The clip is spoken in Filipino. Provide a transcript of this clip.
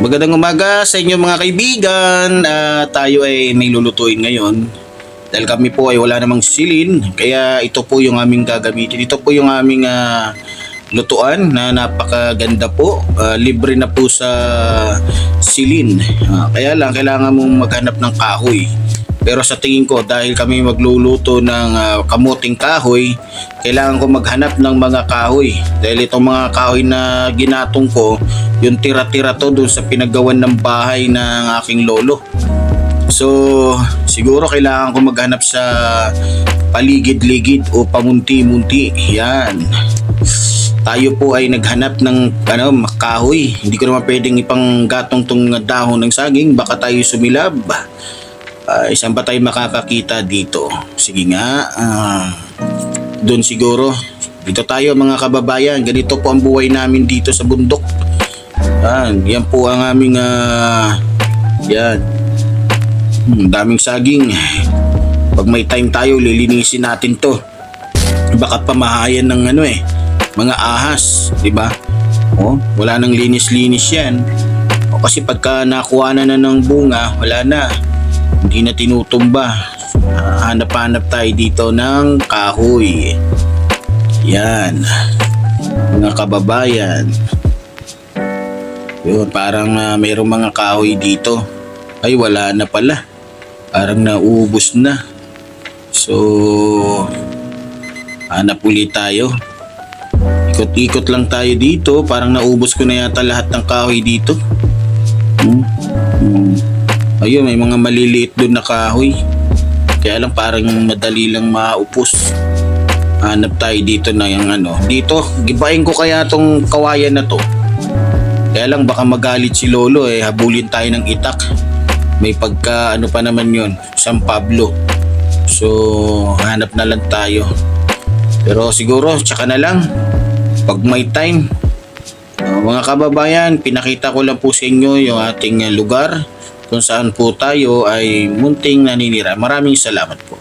Magandang umaga sa inyo mga kaibigan. Ah, tayo ay may lulutuin ngayon. Dahil kami po ay wala namang silin. Kaya ito po yung aming gagamitin. Ito po yung aming ah, lutuan na napakaganda po. Ah, libre na po sa silin. Ah, kaya lang kailangan mong maghanap ng kahoy. Pero sa tingin ko dahil kami magluluto ng ah, kamuting kahoy, kailangan ko maghanap ng mga kahoy. Dahil itong mga kahoy na ginatong ko, yung tira-tira to doon sa pinagawan ng bahay ng aking lolo. So, siguro kailangan ko maghanap sa paligid-ligid o pamunti-munti. Yan. Tayo po ay naghanap ng ano, kahoy. Hindi ko naman pwedeng ipang gatong tong dahon ng saging. Baka tayo sumilab. Ah, isang ba tayo makakakita dito? Sige nga. ah, doon siguro. Dito tayo mga kababayan. Ganito po ang buhay namin dito sa bundok. Yan, yan po ang aming ah, yan. Hmm, daming saging. Pag may time tayo, lilinisin natin to. Baka pamahayan ng ano eh, mga ahas, di ba? Oh, wala nang linis-linis yan. O kasi pagka nakuha na na ng bunga, wala na. Hindi na tinutumba. Hanap-hanap tayo dito ng kahoy. Yan. Mga kababayan. Yun, parang ah, mayroong mga kahoy dito. Ay, wala na pala. Parang naubos na. So, hanap ulit tayo. Ikot-ikot lang tayo dito. Parang naubos ko na yata lahat ng kahoy dito. Hmm. Hmm. Ayun, may mga maliliit doon na kahoy. Kaya lang parang madali lang maupos. Hanap tayo dito na yung ano. Dito, gibain ko kaya tong kawayan na to. Kaya lang baka magalit si Lolo eh, habulin tayo ng itak. May pagka ano pa naman yon San Pablo. So, hanap na lang tayo. Pero siguro, tsaka na lang. Pag may time. Mga kababayan, pinakita ko lang po sa inyo yung ating uh, lugar kung saan po tayo ay munting naninira. Maraming salamat po.